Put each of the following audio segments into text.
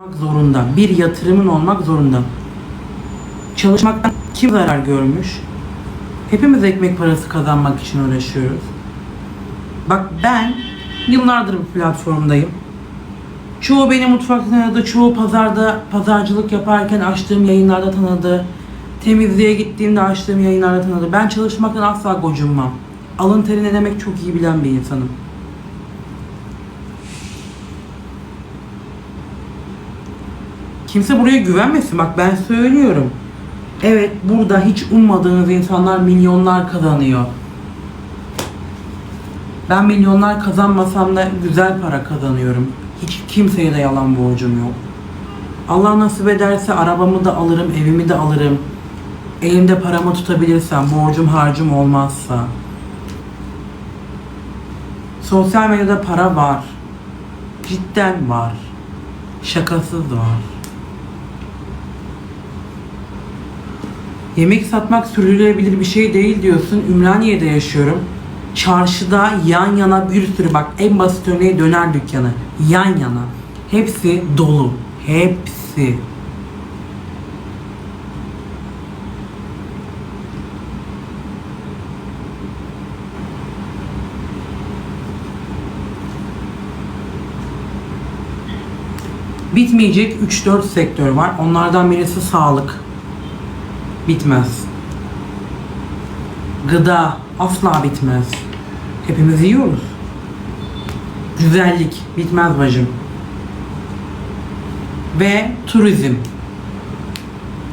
olmak zorunda. Bir yatırımın olmak zorunda. Çalışmaktan kim zarar görmüş? Hepimiz ekmek parası kazanmak için uğraşıyoruz. Bak ben yıllardır bu platformdayım. Çoğu beni mutfakta tanıdı, çoğu pazarda pazarcılık yaparken açtığım yayınlarda tanıdı. Temizliğe gittiğimde açtığım yayınlarda tanıdı. Ben çalışmaktan asla gocunmam. Alın teri ne demek çok iyi bilen bir insanım. Kimse buraya güvenmesin. Bak ben söylüyorum. Evet burada hiç ummadığınız insanlar milyonlar kazanıyor. Ben milyonlar kazanmasam da güzel para kazanıyorum. Hiç kimseye de yalan borcum yok. Allah nasip ederse arabamı da alırım, evimi de alırım. Elimde paramı tutabilirsem, borcum harcım olmazsa. Sosyal medyada para var. Cidden var. Şakasız var. Yemek satmak sürdürülebilir bir şey değil diyorsun. Ümraniye'de yaşıyorum. Çarşıda yan yana bir sürü bak en basit örneği döner dükkanı. Yan yana. Hepsi dolu. Hepsi. Bitmeyecek 3-4 sektör var. Onlardan birisi sağlık. Bitmez. Gıda asla bitmez. Hepimiz yiyoruz. Güzellik bitmez bacım. Ve turizm.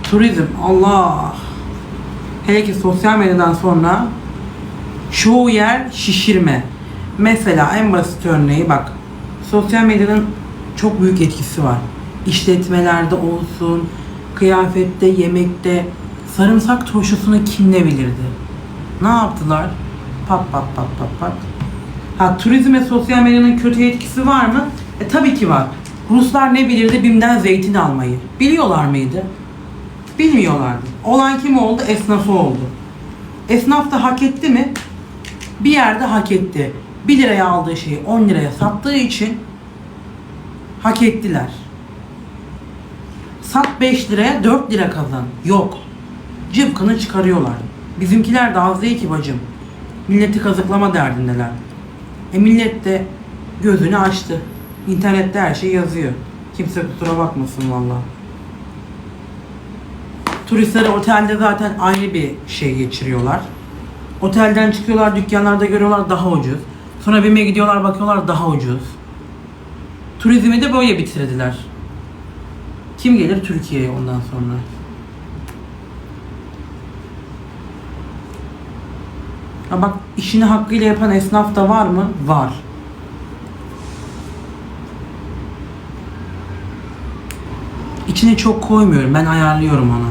Turizm Allah. Hele ki sosyal medyadan sonra çoğu yer şişirme. Mesela en basit örneği bak. Sosyal medyanın çok büyük etkisi var. İşletmelerde olsun, kıyafette, yemekte sarımsak turşusunu kim ne yaptılar? Pat pat pat pat pat. Ha turizm ve sosyal medyanın kötü etkisi var mı? E tabii ki var. Ruslar ne bilirdi BİM'den zeytin almayı? Biliyorlar mıydı? Bilmiyorlardı. Olan kim oldu? Esnafı oldu. Esnaf da hak etti mi? Bir yerde hak etti. 1 liraya aldığı şeyi 10 liraya sattığı için hak ettiler. Sat 5 liraya 4 lira kazan. Yok. Cıvkını çıkarıyorlar. Bizimkiler de az bacım. Milleti kazıklama derdindeler. E millet de gözünü açtı. İnternette her şey yazıyor. Kimse kusura bakmasın valla. Turistleri otelde zaten aynı bir şey geçiriyorlar. Otelden çıkıyorlar, dükkanlarda görüyorlar daha ucuz. Sonra BİM'e gidiyorlar, bakıyorlar daha ucuz. Turizmi de böyle bitirdiler. Kim gelir Türkiye'ye ondan sonra? Ha bak işini hakkıyla yapan esnaf da var mı? Var. İçine çok koymuyorum. Ben ayarlıyorum onu.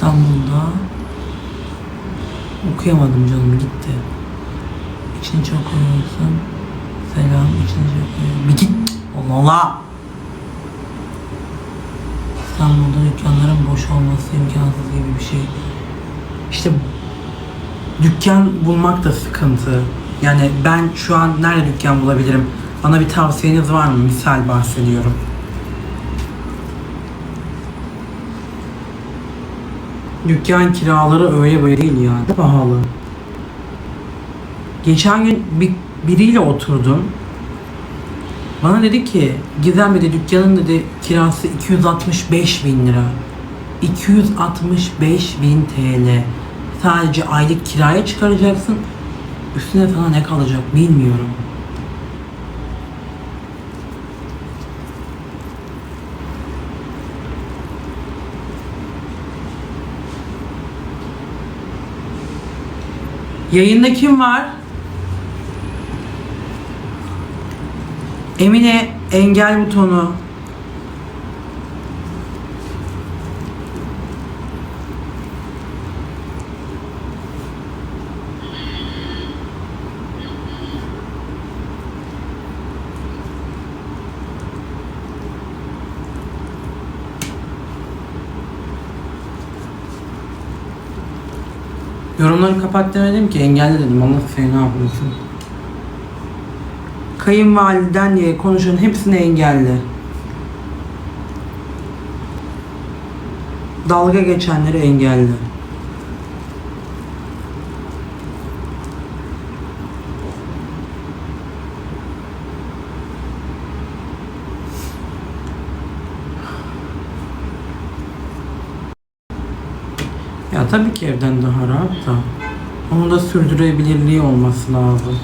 İstanbul'da okuyamadım canım gitti. İçini çok koyuyorsun. Selam içini çok koyuyorsun. Bir git. Allah Allah. İstanbul'da dükkanların boş olması imkansız gibi bir şey. İşte dükkan bulmak da sıkıntı. Yani ben şu an nerede dükkan bulabilirim? Bana bir tavsiyeniz var mı? Misal bahsediyorum. Dükkan kiraları öyle böyle değil yani. Pahalı. Geçen gün bir, biriyle oturdum. Bana dedi ki Gizem dedi dükkanın dedi kirası 265 bin lira. 265 bin TL. Sadece aylık kiraya çıkaracaksın. Üstüne sana ne kalacak bilmiyorum. Yayında kim var? Emine engel butonu. Yorumları kapat demedim ki engelle dedim. Allah ne yapıyorsun? Kayınvaliden diye konuşan hepsini engelle. Dalga geçenleri engelle. Ya tabii ki evden daha rahat da. Onun da sürdürebilirliği olması lazım.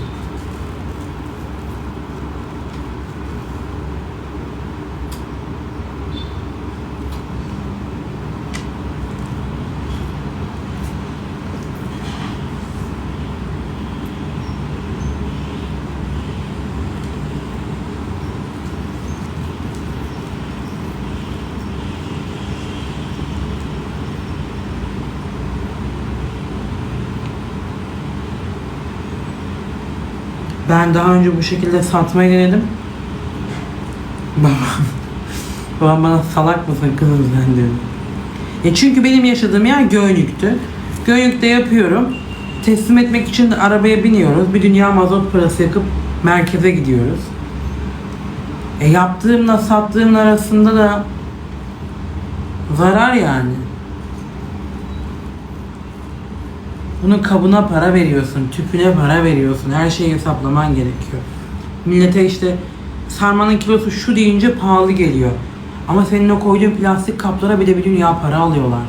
Ben daha önce bu şekilde satmayı denedim. Babam, babam bana salak mısın kızım sen dedi. E çünkü benim yaşadığım yer Göynük'tü. Göynük'te yapıyorum. Teslim etmek için de arabaya biniyoruz. Bir dünya mazot parası yakıp merkeze gidiyoruz. E yaptığımla sattığım arasında da zarar yani. Bunun kabına para veriyorsun, tüpüne para veriyorsun. Her şeyi hesaplaman gerekiyor. Millete işte sarmanın kilosu şu deyince pahalı geliyor. Ama senin o koyduğun plastik kaplara bir de bir dünya para alıyorlar.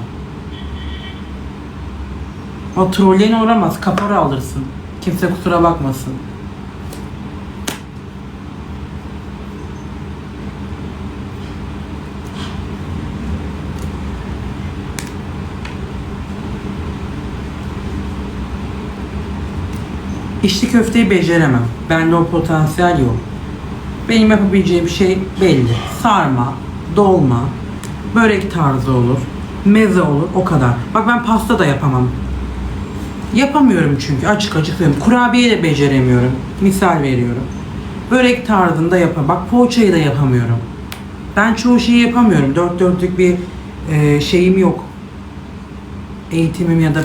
O trolleyin uğramaz, kapora alırsın. Kimse kusura bakmasın. İçli köfteyi beceremem. Bende o potansiyel yok. Benim yapabileceğim şey belli. Sarma, dolma, börek tarzı olur, meze olur o kadar. Bak ben pasta da yapamam. Yapamıyorum çünkü açık açık söylüyorum. Kurabiye de beceremiyorum. Misal veriyorum. Börek tarzında yapamam. Bak poğaçayı da yapamıyorum. Ben çoğu şeyi yapamıyorum. Dört dörtlük bir e, şeyim yok. Eğitimim ya da